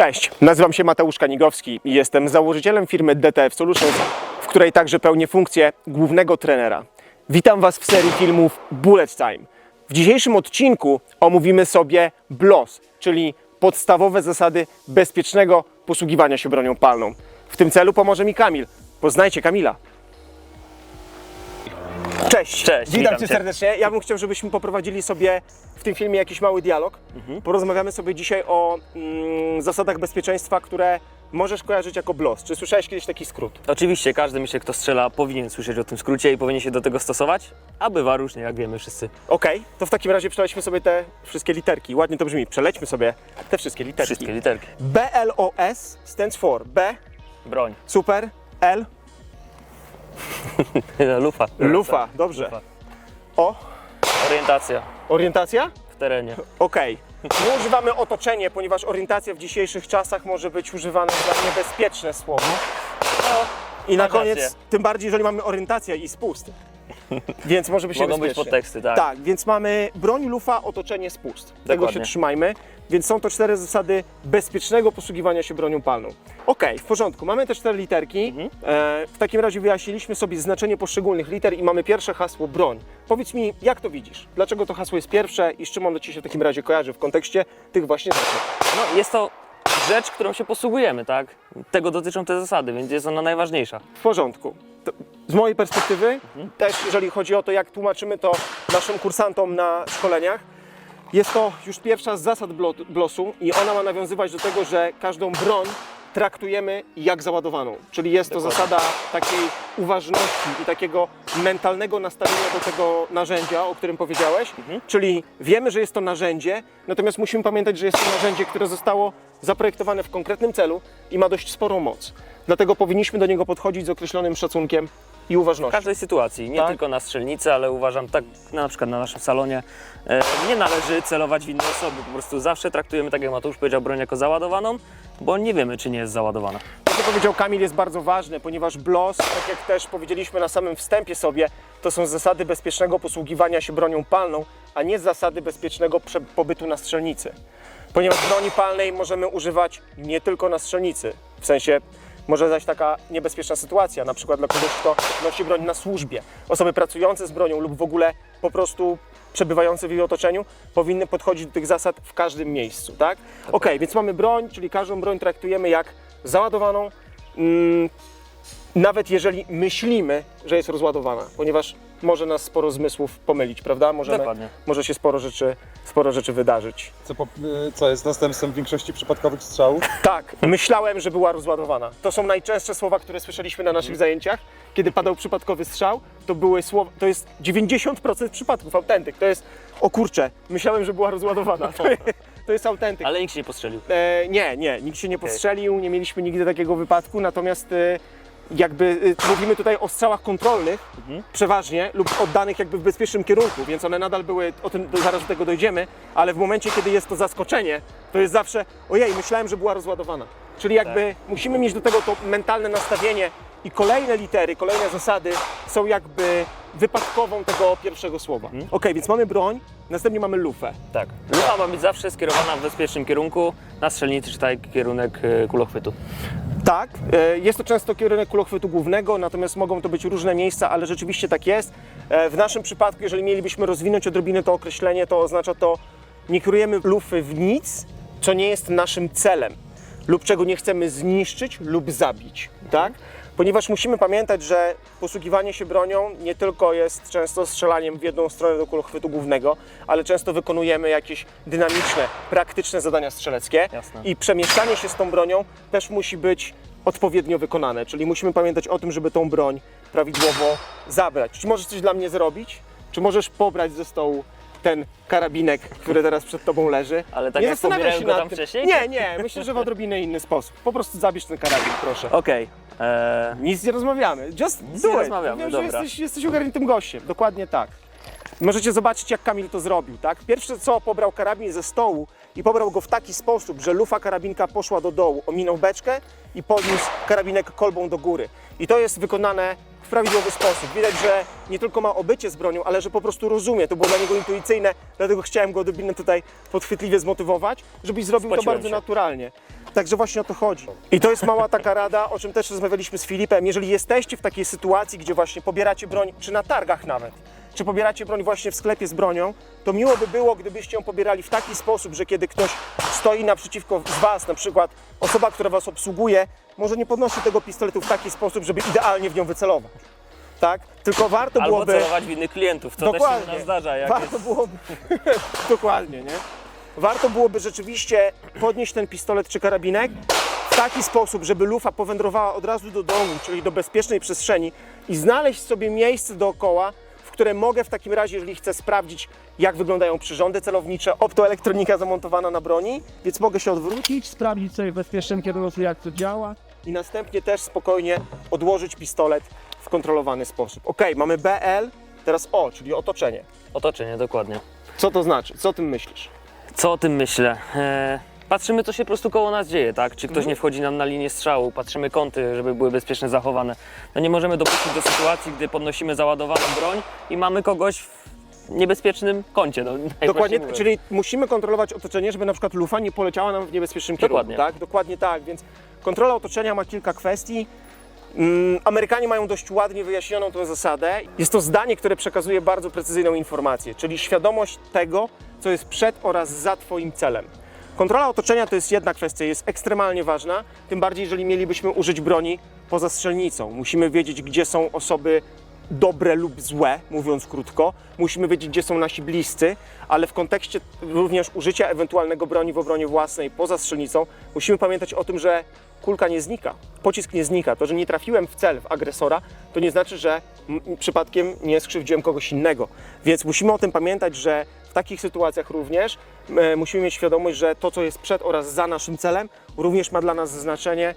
Cześć, nazywam się Mateusz Kanigowski i jestem założycielem firmy DTF Solutions, w której także pełnię funkcję głównego trenera. Witam Was w serii filmów Bullet Time. W dzisiejszym odcinku omówimy sobie BLOS, czyli podstawowe zasady bezpiecznego posługiwania się bronią palną. W tym celu pomoże mi Kamil. Poznajcie Kamila. Cześć. Cześć, Witam, witam Cię serdecznie. Ja bym chciał, żebyśmy poprowadzili sobie w tym filmie jakiś mały dialog. Mhm. Porozmawiamy sobie dzisiaj o mm, zasadach bezpieczeństwa, które możesz kojarzyć jako BLOS. Czy słyszałeś kiedyś taki skrót? Oczywiście każdy myśli, kto strzela, powinien słyszeć o tym skrócie i powinien się do tego stosować, a bywa różnie, jak wiemy wszyscy. Okej, to w takim razie przelećmy sobie te wszystkie literki. Ładnie to brzmi. Przelećmy sobie te wszystkie literki. Wszystkie literki. BLOS stands for B, Broń. super, L, Lufa. lufa. Dobrze. Lufa. O, Orientacja orientacja? w terenie. Okej. Nie używamy otoczenie, ponieważ orientacja w dzisiejszych czasach może być używane za niebezpieczne słowo. I na koniec, tym bardziej, jeżeli mamy orientację i spust. Więc może być Mogą być niebezpiecznie. podteksty, tak. Tak, więc mamy broń, lufa, otoczenie, spust. Tego się Dokładnie. trzymajmy. Więc są to cztery zasady bezpiecznego posługiwania się bronią palną. Okej, w porządku. Mamy te cztery literki. Mhm. E, w takim razie wyjaśniliśmy sobie znaczenie poszczególnych liter i mamy pierwsze hasło broń. Powiedz mi, jak to widzisz? Dlaczego to hasło jest pierwsze i z czym ono Ci się w takim razie kojarzy w kontekście tych właśnie zasad? No, jest to rzecz, którą się posługujemy, tak? Tego dotyczą te zasady, więc jest ona najważniejsza. W porządku. Z mojej perspektywy, Mhm. też jeżeli chodzi o to, jak tłumaczymy to naszym kursantom na szkoleniach, jest to już pierwsza z zasad blo- BLOS-u i ona ma nawiązywać do tego, że każdą broń traktujemy jak załadowaną. Czyli jest to zasada takiej uważności i takiego mentalnego nastawienia do tego narzędzia, o którym powiedziałeś. Mhm. Czyli wiemy, że jest to narzędzie, natomiast musimy pamiętać, że jest to narzędzie, które zostało zaprojektowane w konkretnym celu i ma dość sporą moc. Dlatego powinniśmy do niego podchodzić z określonym szacunkiem i W uważnością. każdej sytuacji, nie Tak. tylko na strzelnicy, ale uważam, tak na przykład na naszym salonie, e, nie należy celować w inne osoby. Po prostu zawsze traktujemy, tak jak Mateusz powiedział, broń jako załadowaną, bo nie wiemy, czy nie jest załadowana. To, co powiedział Kamil, jest bardzo ważne, ponieważ BLOS, tak jak też powiedzieliśmy na samym wstępie sobie, to są zasady bezpiecznego posługiwania się bronią palną, a nie zasady bezpiecznego pobytu na strzelnicy. Ponieważ broni palnej możemy używać nie tylko na strzelnicy, w sensie może zaś taka niebezpieczna sytuacja, na przykład dla kogoś, kto nosi broń na służbie. Osoby pracujące z bronią lub w ogóle po prostu przebywające w jej otoczeniu powinny podchodzić do tych zasad w każdym miejscu, tak? Okej, więc mamy broń, czyli każdą broń traktujemy jak załadowaną, mm, nawet jeżeli myślimy, że jest rozładowana, ponieważ może nas sporo zmysłów pomylić, prawda? Możemy, Dokładnie. może się sporo rzeczy, sporo rzeczy wydarzyć. Co, po, y, co jest następstwem większości przypadkowych strzałów? Tak, myślałem, że była rozładowana. To są najczęstsze słowa, które słyszeliśmy na naszych zajęciach. Kiedy padał przypadkowy strzał, to były słowa, to jest 90% przypadków, autentyk. To jest, o kurczę, myślałem, że była rozładowana. To jest, to jest autentyk. Ale nikt się nie postrzelił. E, nie, nie, nikt się nie postrzelił, nie mieliśmy nigdy takiego wypadku, natomiast e, jakby e, mówimy tutaj o strzałach kontrolnych przeważnie lub oddanych jakby w bezpiecznym kierunku, więc one nadal były, o tym zaraz do tego dojdziemy, ale w momencie, kiedy jest to zaskoczenie, to jest zawsze, ojej, myślałem, że była rozładowana. Czyli jakby musimy mieć do tego to mentalne nastawienie i kolejne litery, kolejne zasady są jakby wypadkową tego pierwszego słowa. Ok, więc mamy broń, następnie mamy lufę. Tak. Lufa ma być zawsze skierowana w bezpiecznym kierunku, na strzelnicy czytaj kierunek e, kulochwytu. Tak, e, jest to często kierunek kulochwytu głównego, natomiast mogą to być różne miejsca, ale rzeczywiście tak jest. E, W naszym przypadku, jeżeli mielibyśmy rozwinąć odrobinę to określenie, to oznacza to, nie kierujemy lufy w nic, co nie jest naszym celem lub czego nie chcemy zniszczyć lub zabić, tak? Ponieważ musimy pamiętać, że posługiwanie się bronią nie tylko jest często strzelaniem w jedną stronę do kulochwytu głównego, ale często wykonujemy jakieś dynamiczne, praktyczne zadania strzeleckie Jasne. i przemieszczanie się z tą bronią też musi być odpowiednio wykonane, czyli musimy pamiętać o tym, żeby tą broń prawidłowo zabrać. Czy możesz coś dla mnie zrobić? Czy możesz pobrać ze stołu ten karabinek, który teraz przed tobą leży? Ale tak nie jak pobierałem się go tam tym. wcześniej? Nie, nie, myślę, że w odrobinę inny sposób. Po prostu zabierz ten karabin, proszę. Okej. E, Nic nie rozmawiamy. Just Nic do nie it. rozmawiamy, Wiem, że dobra. jesteś, jesteś ogarniętym gościem. Dokładnie tak. Możecie zobaczyć, jak Kamil to zrobił, tak? Pierwsze co, pobrał karabin ze stołu i i pobrał go w taki sposób, że lufa karabinka poszła do dołu, ominął beczkę i podniósł karabinek kolbą do góry. I to jest wykonane w prawidłowy sposób. Widać, że nie tylko ma obycie z bronią, ale że po prostu rozumie. To było dla niego intuicyjne, dlatego chciałem go odrobinę tutaj podchwytliwie zmotywować, żebyś zrobił to bardzo się. naturalnie. Także właśnie o to chodzi. I to jest mała taka rada, o czym też rozmawialiśmy z Filipem. Jeżeli jesteście w takiej sytuacji, gdzie właśnie pobieracie broń, czy na targach nawet, czy pobieracie broń właśnie w sklepie z bronią, to miło by było, gdybyście ją pobierali w taki sposób, że kiedy ktoś stoi naprzeciwko z Was, na przykład osoba, która Was obsługuje, może nie podnosi tego pistoletu w taki sposób, żeby idealnie w nią wycelować. Tak? Tylko warto Albo byłoby... celować w innych klientów, co też się zdarza. Jak Warto jest... byłoby. Dokładnie, nie? Warto byłoby rzeczywiście podnieść ten pistolet czy karabinek w taki sposób, żeby lufa powędrowała od razu do domu, czyli do bezpiecznej przestrzeni i znaleźć sobie miejsce dookoła, w które mogę w takim razie, jeżeli chcę sprawdzić, jak wyglądają przyrządy celownicze, optoelektronika zamontowana na broni, więc mogę się odwrócić sprawdzić sobie w bezpiecznym kierunku, jak to działa. I następnie też spokojnie odłożyć pistolet w kontrolowany sposób. Ok, mamy BL, teraz O, czyli otoczenie. Otoczenie, dokładnie. Co to znaczy? Co o tym myślisz? Co o tym myślę? E, patrzymy, co się po prostu koło nas dzieje, tak? Czy ktoś Mhm. nie wchodzi nam na linię strzału, patrzymy kąty, żeby były bezpiecznie zachowane. No nie możemy dopuścić do sytuacji, gdy podnosimy załadowaną broń i mamy kogoś w niebezpiecznym kącie. No, Dokładnie, mówiąc. czyli musimy kontrolować otoczenie, żeby na przykład lufa nie poleciała nam w niebezpiecznym Dokładnie. kierunku. Tak? Dokładnie tak, więc kontrola otoczenia ma kilka kwestii. Mm, Amerykanie mają dość ładnie wyjaśnioną tę zasadę. Jest to zdanie, które przekazuje bardzo precyzyjną informację, czyli świadomość tego, co jest przed oraz za Twoim celem. Kontrola otoczenia to jest jedna kwestia, jest ekstremalnie ważna, tym bardziej jeżeli mielibyśmy użyć broni poza strzelnicą. Musimy wiedzieć, gdzie są osoby dobre lub złe, mówiąc krótko. Musimy wiedzieć, gdzie są nasi bliscy, ale w kontekście również użycia ewentualnego broni w obronie własnej poza strzelnicą, musimy pamiętać o tym, że kulka nie znika, pocisk nie znika. To, że nie trafiłem w cel, w agresora, to nie znaczy, że przypadkiem nie skrzywdziłem kogoś innego. Więc musimy o tym pamiętać, że w takich sytuacjach również e, musimy mieć świadomość, że to, co jest przed oraz za naszym celem, również ma dla nas znaczenie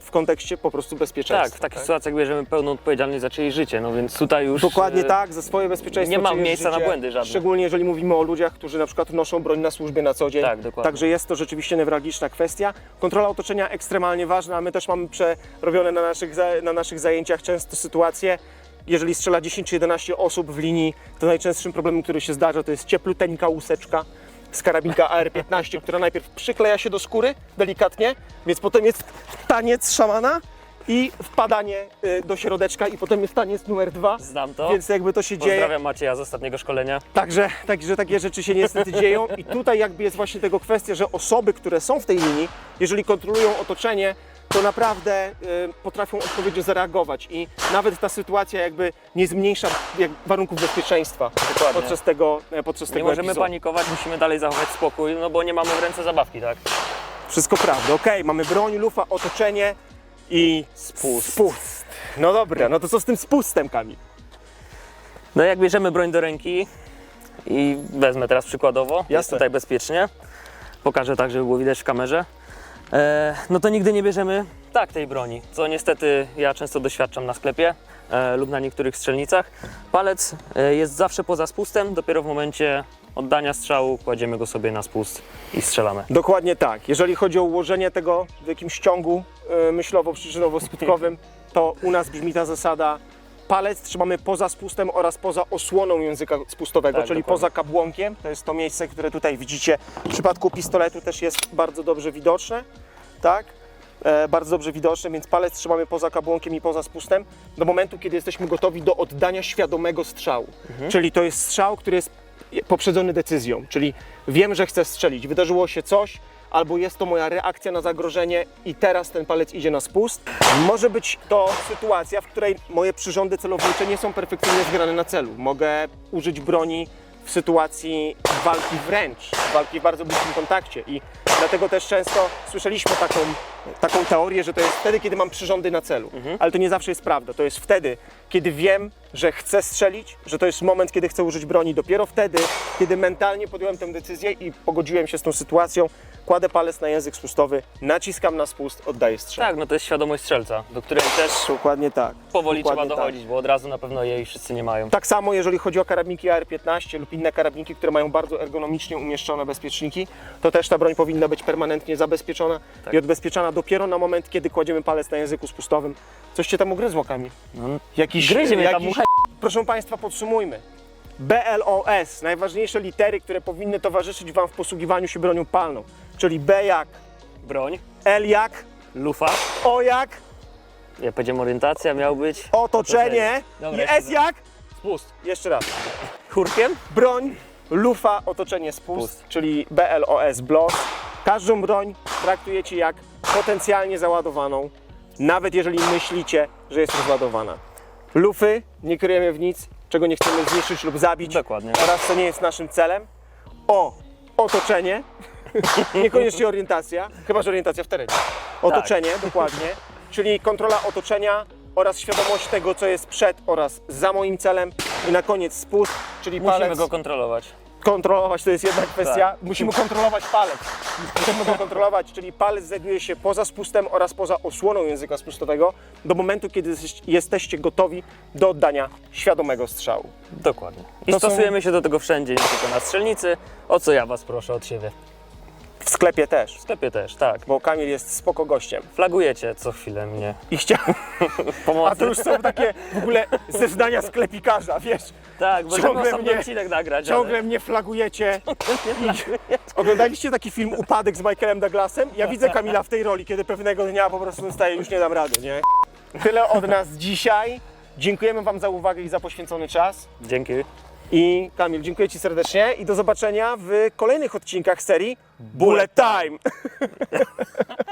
w kontekście po prostu bezpieczeństwa. Tak, w takich sytuacjach bierzemy pełną odpowiedzialność za czyjeś życie, no więc tutaj już... Dokładnie e, tak, za swoje bezpieczeństwo. nie ma miejsca na życie, błędy żadne. Szczególnie jeżeli mówimy o ludziach, którzy na przykład noszą broń na służbie na co dzień. Tak, dokładnie. Także jest to rzeczywiście newralgiczna kwestia. Kontrola otoczenia ekstremalnie ważna, my też mamy przerobione na naszych, na naszych zajęciach często sytuacje, jeżeli strzela 10 czy 11 osób w linii, to najczęstszym problemem, który się zdarza, to jest ciepluteńka łuseczka z karabinka AR-15, która najpierw przykleja się do skóry delikatnie, więc potem jest taniec szamana i wpadanie y, do środeczka i potem jest taniec numer dwa. Znam to. Więc jakby to się dzieje. Pozdrawiam Macieja z ostatniego szkolenia. Także, także takie rzeczy się niestety dzieją i tutaj jakby jest właśnie tego kwestia, że osoby, które są w tej linii, jeżeli kontrolują otoczenie, to naprawdę y, potrafią odpowiednio zareagować i nawet ta sytuacja jakby nie zmniejsza warunków bezpieczeństwa Dokładnie. podczas tego, e, podczas Nie tego możemy epizodu. panikować, musimy dalej zachować spokój, no bo nie mamy w ręce zabawki, tak? Wszystko prawda, okej, mamy broń, lufa, otoczenie i Spust. spust. No dobra, no to co z tym spustem, Kamil? No jak bierzemy broń do ręki i wezmę teraz przykładowo, jest Jasne. tutaj bezpiecznie, pokażę tak, żeby było widać w kamerze, e, no to nigdy nie bierzemy tak tej broni, co niestety ja często doświadczam na sklepie e, lub na niektórych strzelnicach. Palec e, jest zawsze poza spustem, dopiero w momencie oddania strzału kładziemy go sobie na spust i strzelamy. Dokładnie tak. Jeżeli chodzi o ułożenie tego w jakimś ciągu y, myślowo-przyczynowo-skutkowym, to u nas brzmi ta zasada palec trzymamy poza spustem oraz poza osłoną języka spustowego, Tak, czyli dokładnie. poza kabłonkiem. To jest to miejsce, które tutaj widzicie. W przypadku pistoletu też jest bardzo dobrze widoczne. Tak? E, bardzo dobrze widoczne, więc palec trzymamy poza kabłonkiem i poza spustem do momentu, kiedy jesteśmy gotowi do oddania świadomego strzału. Czyli to jest strzał, który jest poprzedzony decyzją, czyli wiem, że chcę strzelić, wydarzyło się coś, albo jest to moja reakcja na zagrożenie i teraz ten palec idzie na spust. Może być to sytuacja, w której moje przyrządy celownicze nie są perfekcyjnie zgrane na celu. Mogę użyć broni w sytuacji walki wręcz, walki w bardzo bliskim kontakcie i dlatego też często słyszeliśmy taką, taką teorię, że to jest wtedy, kiedy mam przyrządy na celu, ale to nie zawsze jest prawda. To jest wtedy, kiedy wiem, że chcę strzelić, że to jest moment, kiedy chcę użyć broni. Dopiero wtedy, kiedy mentalnie podjąłem tę decyzję i pogodziłem się z tą sytuacją, kładę palec na język spustowy, naciskam na spust, oddaję strzał. Tak, no to jest świadomość strzelca, do której też Dokładnie tak. powoli Dokładnie trzeba dochodzić, bo od razu na pewno jej wszyscy nie mają. Tak samo jeżeli chodzi o karabinki AR-15 lub inne karabinki, które mają bardzo ergonomicznie umieszczone bezpieczniki, to też ta broń powinna być permanentnie zabezpieczona Tak. i odbezpieczana dopiero na moment, kiedy kładziemy palec na języku spustowym. Coś cię tam ugryzło, Kamil? No, Jakiś, Gryzie mnie tam jakiś... Proszę Państwa, podsumujmy. BLOS, najważniejsze litery, które powinny towarzyszyć Wam w posługiwaniu się bronią palną, czyli B jak, Broń, L jak, lufa, O jak, ja powiedziałem orientacja, miał być otoczenie Dobra, i jeszcze S jak, spust. jeszcze raz. Chórkiem? Broń, lufa, otoczenie spust, czyli BLOS, BLOS. Każdą broń traktujecie jak potencjalnie załadowaną, nawet jeżeli myślicie, że jest rozładowana. Lufy nie kryjemy w nic, czego nie chcemy zniszczyć lub zabić Dokładnie. oraz co nie jest naszym celem. O, otoczenie, niekoniecznie orientacja, chyba że orientacja w terenie. Otoczenie, dokładnie, czyli kontrola otoczenia oraz świadomość tego, co jest przed oraz za moim celem. I na koniec spust, czyli Musimy palec go kontrolować. Kontrolować, to jest jedna kwestia. Tak. Musimy kontrolować palec. Musimy go kontrolować, czyli palec znajduje się poza spustem oraz poza osłoną języka spustowego do momentu, kiedy jesteś- jesteście gotowi do oddania świadomego strzału. Dokładnie. I To są- stosujemy się do tego wszędzie, nie tylko na strzelnicy, o co ja Was proszę od siebie. W sklepie też, W sklepie też, tak. bo Kamil jest spoko gościem. Flagujecie co chwilę mnie. I chciał, Pomocy. a to już są takie w ogóle zeznania sklepikarza, wiesz, Tak, bo ciągle osobny mnie- odcinek nagrać. ciągle mnie flagujecie. Oglądaliście taki film Upadek z Michaelem Douglasem? Ja widzę Kamila w tej roli, kiedy pewnego dnia po prostu staje, już nie dam rady, nie? Tyle od nas dzisiaj. Dziękujemy Wam za uwagę i za poświęcony czas. Ale... Dzięki. I Kamil, dziękuję Ci serdecznie i do zobaczenia w kolejnych odcinkach serii Bullet Time.